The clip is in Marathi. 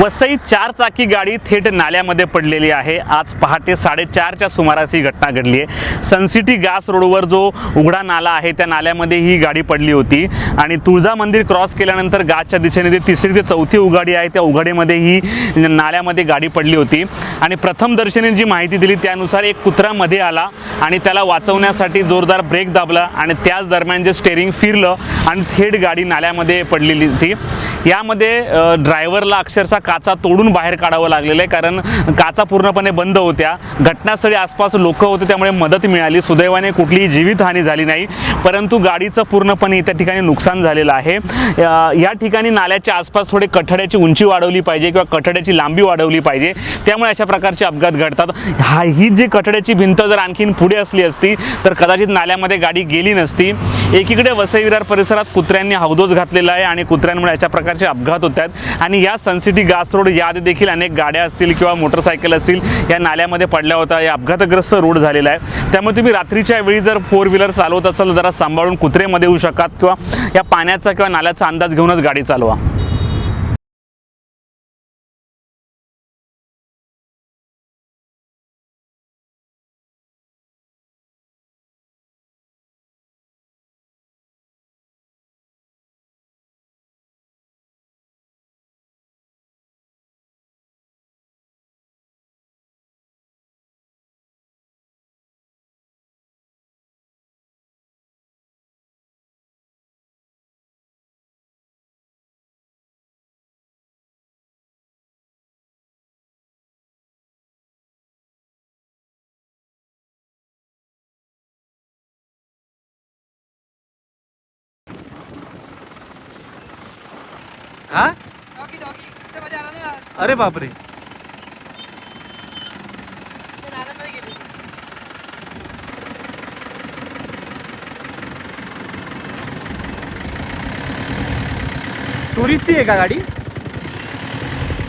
वसई चार चाकी गाडी थेट नाल्यामध्ये पडलेली आहे. आज पहाटे साडेचारच्या सुमारास ही घटना घडली आहे. सनसिटी गास रोडवर जो उघडा नाला आहे त्या नाल्यामध्ये ही गाडी पडली होती. आणि तुळजा मंदिर क्रॉस केल्यानंतर गासच्या दिशेने जी तिसरी ते चौथी उघाडी आहे त्या उघाडीमध्ये ही नाल्यामध्ये गाडी पडली होती. आणि प्रथम दर्शनी जी माहिती दिली त्यानुसार एक कुत्रा मध्ये आला आणि त्याला वाचवण्यासाठी जोरदार ब्रेक दाबला आणि त्याच दरम्यान जे स्टेरिंग फिरलं आणि थेट गाडी नाल्यामध्ये पडलेली होती. यामध्ये ड्रायव्हरला अक्षरशः काचा तोडून बाहेर काढावं लागलेलं आहे. कारण काचा पूर्णपणे बंद होत्या. घटनास्थळी आसपास लोक होते त्यामुळे मदत मिळाली. सुदैवाने कुठलीही जीवितहानी झाली नाही. परंतु गाडीचं पूर्णपणे त्या ठिकाणी नुकसान झालेलं आहे. या ठिकाणी नाल्याच्या आसपास थोडे कठड्याची उंची वाढवली पाहिजे किंवा कठड्याची लांबी वाढवली पाहिजे. त्यामुळे अशा प्रकारचे अपघात घडतात. हा ही जी कठड्याची भिंत जर आणखीन पुढे असली असती तर कदाचित नाल्यामध्ये गाडी गेली नसती. एकीकडे वसई विरार परिसरात कुत्र्यांनी हौदोस घातलेला आहे आणि कुत्र्यांमुळे अशा प्रकारचे अपघात होत आहेत. आणि या सनसिटी गास रोड याआधी देखील अनेक गाड्या असतील किंवा मोटरसायकल असतील या नाल्यामध्ये पडल्या होत्या. या अपघातग्रस्त रोड झालेला आहे. त्यामुळे तुम्ही रात्रीच्या वेळी जर फोर व्हीलर चालवत असाल जरा सांभाळून कुत्रेमध्ये येऊ शकतात किंवा या पाण्याचा किंवा नाल्याचा अंदाज घेऊनच गाडी चालवा. हा. अरे बापरे. टुरिस्टची आहे का गाडी?